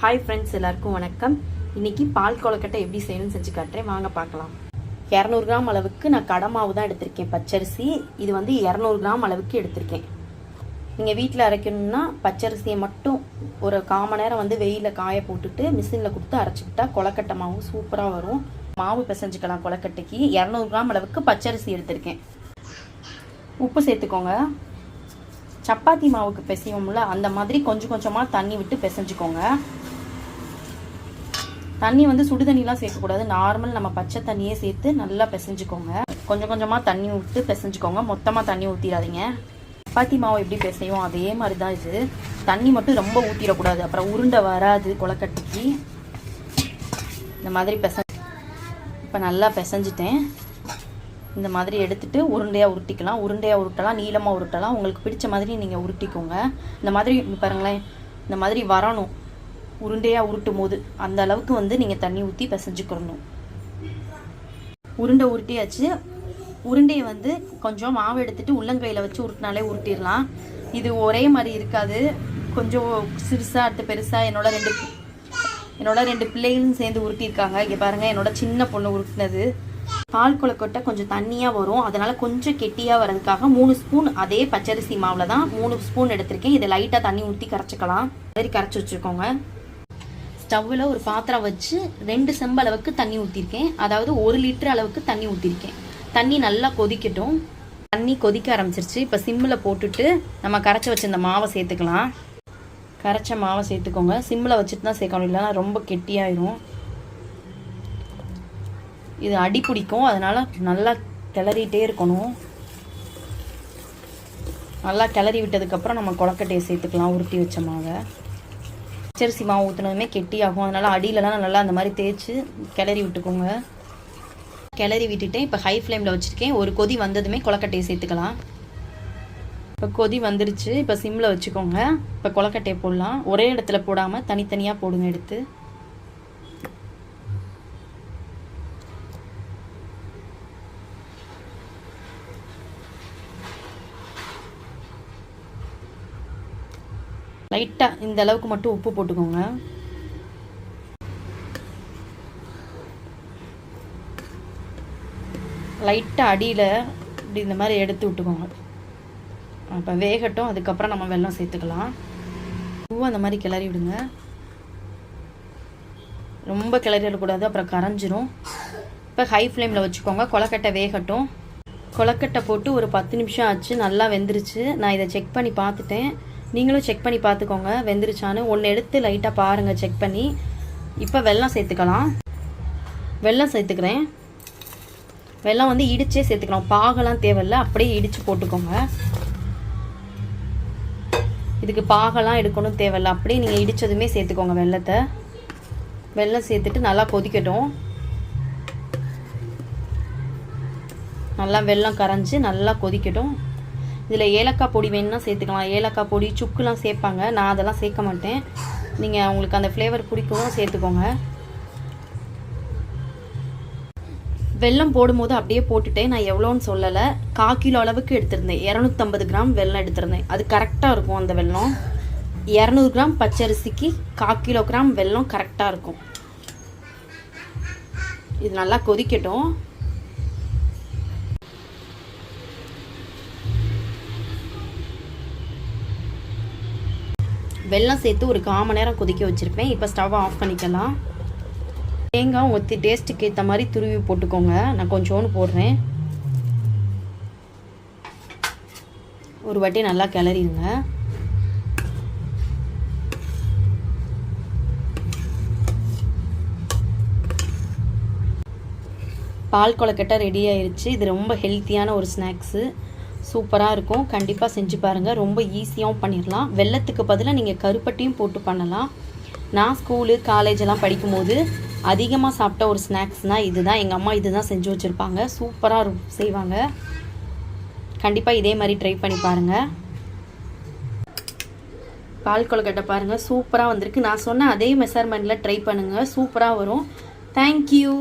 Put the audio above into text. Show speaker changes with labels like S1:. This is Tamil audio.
S1: ஹாய் ஃப்ரெண்ட்ஸ் எல்லாருக்கும் வணக்கம். இன்னைக்கு பால் கொலக்கட்டை எப்படி செய்யணும்னு செஞ்சு காட்டுறேன். வாங்க பார்க்கலாம். இரநூறு கிராம் அளவுக்கு நான் கடை மாவு தான் எடுத்திருக்கேன் பச்சரிசி. இது வந்து இரநூறு கிராம் அளவுக்கு எடுத்திருக்கேன். நீங்கள் வீட்டில் அரைக்கணும்னா பச்சரிசியை மட்டும் ஒரு காம மணி நேரம் வந்து வெயிலில் காய போட்டுட்டு மிஷினில் கொடுத்து அரைச்சிக்கிட்டா கொலக்கட்டை மாவு சூப்பராக வரும். மாவு பிசைஞ்சிக்கலாம் கொலக்கட்டைக்கு இரநூறு கிராம் அளவுக்கு பச்சரிசி எடுத்திருக்கேன். உப்பு சேர்த்துக்கோங்க. சப்பாத்தி மாவுக்கு பிசைவோம்ல அந்த மாதிரி கொஞ்சம் கொஞ்சமாக தண்ணி விட்டு பிசைஞ்சுக்கோங்க. தண்ணி வந்து சுடு தண்ணிலாம் சேர்க்கக்கூடாது. நார்மல் நம்ம பச்சை தண்ணியே சேர்த்து நல்லா பிசைஞ்சுக்கோங்க. கொஞ்சம் கொஞ்சமாக தண்ணி விட்டு பிசைஞ்சுக்கோங்க. மொத்தமாக தண்ணி ஊற்றிடாதீங்க சப்பாத்தி மாவு எப்படி பிசையும்? அதே மாதிரி தான் இது. தண்ணி மட்டும் ரொம்ப ஊற்றிடக்கூடாது அப்புறம் உருண்டை வராது கொலக்கட்டைக்கு இந்த மாதிரி பிசை இப்போ நல்லா பிசைஞ்சிட்டேன். இந்த மாதிரி எடுத்துட்டு உருண்டையாக உருட்டிக்கலாம். உருண்டையாக உருட்டலாம் நீளமாக உருட்டலாம். உங்களுக்கு பிடிச்ச மாதிரி நீங்கள் உருட்டிக்கோங்க. இந்த மாதிரி பாருங்களேன் இந்த மாதிரி வரணும். உருண்டையாக உருட்டும் போது அந்த அளவுக்கு வந்து நீங்கள் தண்ணி ஊற்றி பிசைஞ்சுக்கிறணும் உருண்டை உருட்டியாச்சு. உருண்டையை வந்து கொஞ்சம் மாவு எடுத்துட்டு உள்ளங்கையில் வச்சு உருட்டினாலே உருட்டிடலாம். இது ஒரே மாதிரி இருக்காது. கொஞ்சம் சிறுசாக அடுத்து பெருசாக என்னோட ரெண்டு என்னோட ரெண்டு பிள்ளைகளும் சேர்ந்து உருட்டியிருக்காங்க. இங்கே பாருங்கள் என்னோட சின்ன பொண்ணு உருட்டினது. பால் கொலக்கொட்டை கொஞ்சம் தண்ணியாக வரும். அதனால் கொஞ்சம் கெட்டியாக வர்றதுக்காக மூணு ஸ்பூன் அதே பச்சரிசி மாவில் தான் மூணு ஸ்பூன் எடுத்திருக்கேன். இதை லைட்டாக தண்ணி ஊற்றி கரைச்சிக்கலாம். மாதிரி கரைச்சி வச்சுருக்கோங்க. ஸ்டவ்வில் ஒரு பாத்திரம் வச்சு ரெண்டு செம்பு அளவுக்கு தண்ணி ஊற்றிருக்கேன் அதாவது ஒரு லிட்டர் அளவுக்கு தண்ணி ஊற்றிருக்கேன் தண்ணி நல்லா கொதிக்கட்டும். தண்ணி கொதிக்க ஆரம்பிச்சிருச்சு. இப்போ சிம்மில் போட்டுட்டு நம்ம கரைச்சி வச்சிருந்த மாவை சேர்த்துக்கலாம். கரைச்ச மாவை சேர்த்துக்கோங்க. சிம்மில் வச்சுட்டு தான் சேர்க்கணும். இல்லைனா ரொம்ப கெட்டியாயிரும். இது அடி பிடிக்கும். அதனால் நல்லா கிளறிட்டே இருக்கணும். நல்லா கிளறி விட்டதுக்கப்புறம் நம்ம கொழக்கட்டையை சேர்த்துக்கலாம். உருட்டி வச்ச மாவை. பச்சரிசி மாவு ஊற்றினதுமே கெட்டியாகும். அதனால் அடியிலலாம் நல்லா அந்த மாதிரி தேய்ச்சி கிளறி விட்டுக்கோங்க. கிளறி விட்டுட்டேன் இப்போ ஹை ஃப்ளேமில் வச்சுருக்கேன். ஒரு கொதி வந்ததுமே கொலக்கட்டையை சேர்த்துக்கலாம். இப்போ கொதி வந்துருச்சு. இப்போ சிம்மில் வச்சுக்கோங்க. இப்போ கொழக்கட்டையை போடலாம். ஒரே இடத்துல போடாமல் தனித்தனியாக போடுங்க எடுத்து. லைட்டாக இந்த அளவுக்கு மட்டும் உப்பு போட்டுக்கோங்க. லைட்டாக அடியில் இப்படி இந்த மாதிரி எடுத்து விட்டுக்கோங்க. அப்போ வேகட்டும் அதுக்கப்புறம் நம்ம வெள்ளம் சேர்த்துக்கலாம். பூவும் அந்த மாதிரி கிளறி விடுங்க. ரொம்ப கிளறி விடக்கூடாது அப்புறம் கரைஞ்சிரும். இப்போ ஹை ஃப்ளேமில் வச்சுக்கோங்க கொலக்கட்டை வேகட்டும். கொலக்கட்டை போட்டு ஒரு பத்து நிமிஷம் ஆச்சு நல்லா வெந்துருச்சு. நான் இதை செக் பண்ணி பார்த்துட்டேன். நீங்களும் செக் பண்ணி பார்த்துக்கோங்க. வெந்துருச்சான்னு. ஒன்று எடுத்து லைட்டாக பாருங்கள் செக் பண்ணி. இப்போ வெல்லம் சேர்த்துக்கலாம். வெல்லம் சேர்த்துக்கிறேன். வெள்ளம் வந்து இடிச்சே சேர்த்துக்கலாம் பாகெல்லாம் தேவையில்ல. அப்படியே இடித்து போட்டுக்கோங்க. இதுக்கு பாகெல்லாம் எடுக்கணும் தேவையில்ல. அப்படியே நீங்கள் இடித்ததுமே சேர்த்துக்கோங்க வெள்ளத்தை வெல்லம் சேர்த்துட்டு நல்லா கொதிக்கட்டும். நல்லா வெள்ளம் கரைஞ்சி நல்லா கொதிக்கட்டும். இதில் ஏலக்காய் பொடி வேணும்னா சேர்த்துக்கலாம். ஏலக்காய் பொடி சுக்குலாம் சேர்ப்பாங்க. நான் அதெல்லாம் சேர்க்க மாட்டேன். நீங்கள் உங்களுக்கு அந்த ஃப்ளேவர் பிடிக்கவும் சேர்த்துக்கோங்க. வெல்லம் போடும்போது அப்படியே போட்டுட்டேன் நான் எவ்வளோன்னு சொல்லலை. கா கிலோ அளவுக்கு எடுத்திருந்தேன். இரநூத்தம்பது கிராம் வெல்லம் எடுத்திருந்தேன். அது கரெக்டாக இருக்கும் அந்த வெல்லம். இரநூறு கிராம் பச்சரிசிக்கு கா கிலோ கிராம் வெல்லம் கரெக்டாக இருக்கும். இது நல்லா கொதிக்கட்டும். வெள்ளம் சேர்த்து ஒரு கால் மணி நேரம் கொதிக்க வச்சுருப்பேன். இப்போ ஸ்டவ்வை ஆஃப் பண்ணிக்கலாம். தேங்காய் ஒத்தி டேஸ்ட்டுக்கு ஏற்ற மாதிரி துருவி போட்டுக்கோங்க. நான் கொஞ்சோண்டு போடுறேன். ஒரு வாட்டி நல்லா கிளறிடுங்க. பால் கொலக்கட்டை ரெடி ஆயிடுச்சு இது ரொம்ப ஹெல்த்தியான ஒரு ஸ்நாக்ஸு சூப்பராக இருக்கும். கண்டிப்பாக செஞ்சு பாருங்கள் ரொம்ப ஈஸியாகவும் பண்ணிடலாம் வெள்ளத்துக்கு பதிலாக நீங்கள் கருப்பட்டியும் போட்டு பண்ணலாம். நான் ஸ்கூலு காலேஜ் எல்லாம் படிக்கும்போது அதிகமாக சாப்பிட்ட ஒரு ஸ்நாக்ஸ்னால் இதுதான். எங்கள் அம்மா இதுதான் செஞ்சு வச்சுருப்பாங்க. சூப்பராக செய்வாங்க. கண்டிப்பாக இதே மாதிரி ட்ரை பண்ணி பாருங்கள் பால் கொழுக்கட்டை பாருங்கள் சூப்பராக வந்திருக்கு. நான் சொன்ன அதே மெஷர்மெண்ட்டில் ட்ரை பண்ணுங்கள் சூப்பராக வரும். தேங்க்யூ